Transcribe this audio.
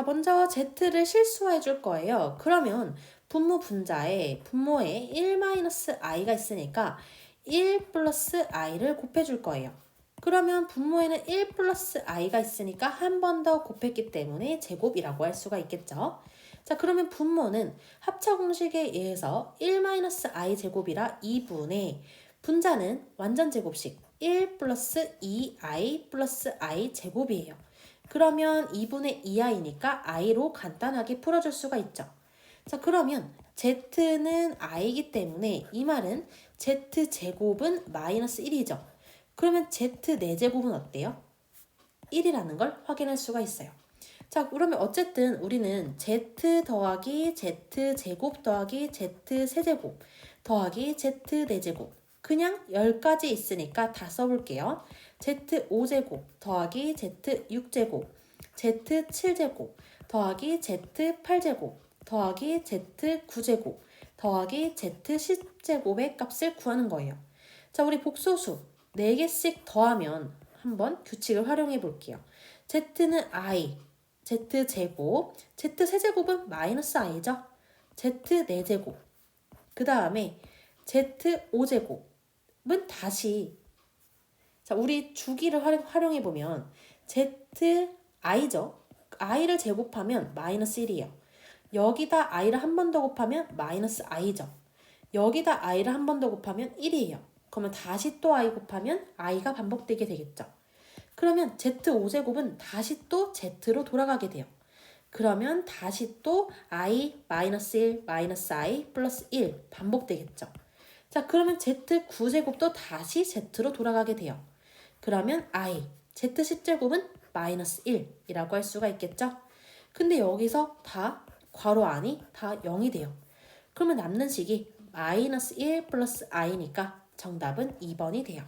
자, 먼저 z를 실수화해 줄 거예요. 그러면 분모 분자에 분모에 1-i가 있으니까 1 플러스 i를 곱해 줄 거예요. 그러면 분모에는 1 플러스 i가 있으니까 한 번 더 곱했기 때문에 제곱이라고 할 수가 있겠죠. 자, 그러면 분모는 합차 공식에 의해서 1-i 제곱이라 2분의 분자는 완전 제곱식 1 플러스 2i 플러스 i 제곱이에요. 그러면 2분의 2i니까 i로 간단하게 풀어줄 수가 있죠. 자, 그러면 z는 i이기 때문에 이 말은 z 제곱은 마이너스 1이죠. 그러면 z 4제곱은 어때요? 1이라는 걸 확인할 수가 있어요. 자, 그러면 어쨌든 우리는 z 더하기 z 제곱 더하기 z 세제곱 더하기 z 4제곱 그냥 10가지 있으니까 다 써볼게요. z 5제곱 더하기 z 6제곱 z 7제곱 더하기 z 8제곱 더하기 z 9제곱 더하기 z 10제곱의 값을 구하는 거예요. 자, 우리 복소수 4개씩 더하면 한번 규칙을 활용해 볼게요. z는 i, z 제곱, z 세제곱은 마이너스 i죠. z 4제곱. 그 다음에 z 5제곱은 다시 자, 우리 주기를 활용, 활용해 보면 z i죠. i를 제곱하면 마이너스 1이에요. 여기다 i를 한 번 더 곱하면 마이너스 i죠. 여기다 i를 한 번 더 곱하면 1이에요. 그러면 다시 또 i 곱하면 i가 반복되게 되겠죠. 그러면 z5제곱은 다시 또 z로 돌아가게 돼요. 그러면 다시 또 i 마이너스 1 마이너스 i 플러스 1 반복되겠죠. 자 그러면 z9제곱도 다시 z로 돌아가게 돼요. 그러면 i z10제곱은 마이너스 1이라고 할 수가 있겠죠. 근데 여기서 다 괄호 안이 다 0이 돼요. 그러면 남는 식이 마이너스 1 플러스 i니까 정답은 2번이 돼요.